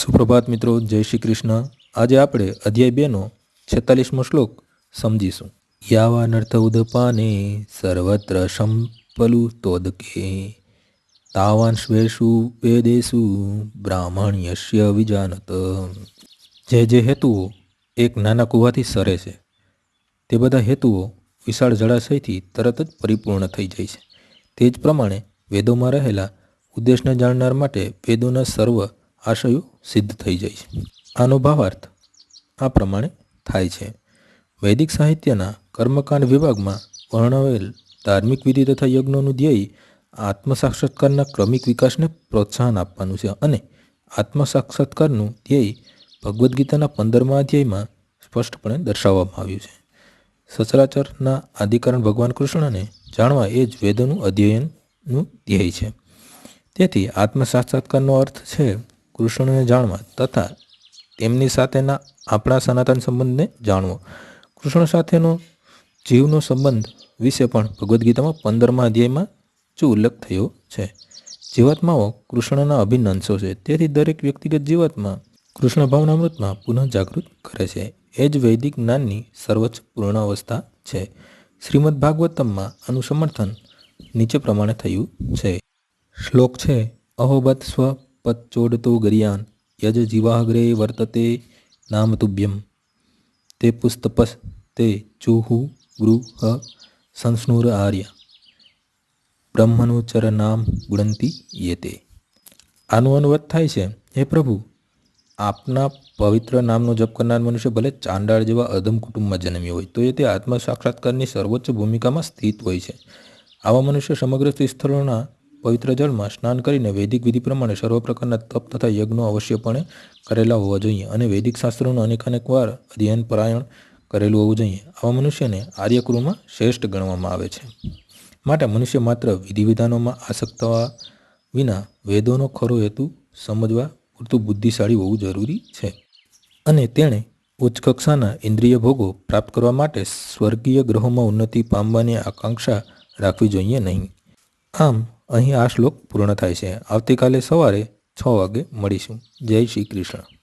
સુપ્રભાત મિત્રો, જય શ્રી કૃષ્ણ. આજે આપણે અધ્યાય બેનો છેતાલીસમો શ્લોક સમજીશું. યાવા નર્થ ઉદપાને સર્વત્ર સંપલુ તોદકે તાવાન શ્વેશુ વેદેશુ બ્રાહ્મણ્યશ્ય વિજાનત. જે જે હેતુઓ એક નાના કૂવાથી સરે છે, તે બધા હેતુઓ વિશાળ જળાશયથી તરત જ પરિપૂર્ણ થઈ જાય છે. તે જ પ્રમાણે વેદોમાં રહેલા ઉદ્દેશને જાણનાર માટે વેદોના સર્વ આશયો સિદ્ધ થઈ જાય છે. આનો ભાવાર્થ આ પ્રમાણે થાય છે. વૈદિક સાહિત્યના કર્મકાંડ વિભાગમાં વર્ણવેલ ધાર્મિક વિધિ તથા યજ્ઞોનું ધ્યેય આત્મસાક્ષાત્કારના ક્રમિક વિકાસને પ્રોત્સાહન આપવાનું છે અને આત્મસાક્ષાત્કારનું ધ્યેય ભગવદ્ ગીતાના પંદરમા અધ્યાયમાં સ્પષ્ટપણે દર્શાવવામાં આવ્યું છે. સચરાચરના આદિકારણ ભગવાન કૃષ્ણને જાણવા એ જ વેદોનું અધ્યયનનું ધ્યેય છે. તેથી આત્મ સાક્ષાત્કારનો અર્થ છે કૃષ્ણને જાણવા તથા તેમની સાથેના આપણા સનાતન સંબંધને જાણવો. કૃષ્ણ સાથેનો જીવનો સંબંધ વિશે પણ ભગવદ્ ગીતામાં પંદરમા અધ્યાયમાં જ ઉલ્લેખ થયો છે. જીવાત્માઓ કૃષ્ણના અભિન્ન અંશો છે. તેથી દરેક વ્યક્તિગત જીવાત્મા કૃષ્ણ ભાવનામૃતમાં પુનઃ જાગૃત કરે છે. એ જ વૈદિક જ્ઞાનની સર્વોચ્ચ પૂર્ણ અવસ્થા છે. શ્રીમદ ભાગવતમમાં આનું સમર્થન નીચે પ્રમાણે થયું છે. શ્લોક છે અહોબત સ્વ પચ્ચોડતો ગરિયાન યજ જીવાગ્રે વર્તતે નામ તુભ્યમ તે પુસ્તપસ તે ચુહુ ગૃહ સંસ્નુર આર્ય બ્રહ્મનુચર નામ ગુણંતી યેતે આનો અનુવાદ થાય છે, હે પ્રભુ, આપના પવિત્ર નામનો જપ કરનાર મનુષ્ય ભલે ચાંડાળ જેવા અધમ કુટુંબમાં જન્મ્યો હોય, તો એ તે આત્મ સાક્ષાત્કારની સર્વોચ્ચ ભૂમિકામાં સ્થિત હોય છે. આવા મનુષ્ય સમગ્ર તીર્થસ્થળોના પવિત્ર જળમાં સ્નાન કરીને વૈદિક વિધિ પ્રમાણે સર્વ પ્રકારના તપ તથા યજ્ઞો અવશ્યપણે કરેલા હોવા જોઈએ અને વૈદિક શાસ્ત્રોનું અનેકાનેક વાર અધ્યયન પરાયણ કરેલું હોવું જોઈએ. આવા મનુષ્યને આર્યકુરુમાં શ્રેષ્ઠ ગણવામાં આવે છે. માટે મનુષ્ય માત્ર વિધિ વિધાનોમાં આસક્ત વિના વેદોનો ખરો હેતુ સમજવા પૂરતું બુદ્ધિશાળી હોવું જરૂરી છે. અને તેણે ઉચ્ચ કક્ષાના ઇન્દ્રિય ભોગો પ્રાપ્ત કરવા માટે સ્વર્ગીય ગ્રહોમાં ઉન્નતિ પામવાની આકાંક્ષા રાખવી જોઈએ નહીં. આમ અહીં આ શ્લોક પૂર્ણ થાય છે. આવતીકાલે સવારે છ વાગે મળીશું. જય શ્રી કૃષ્ણ.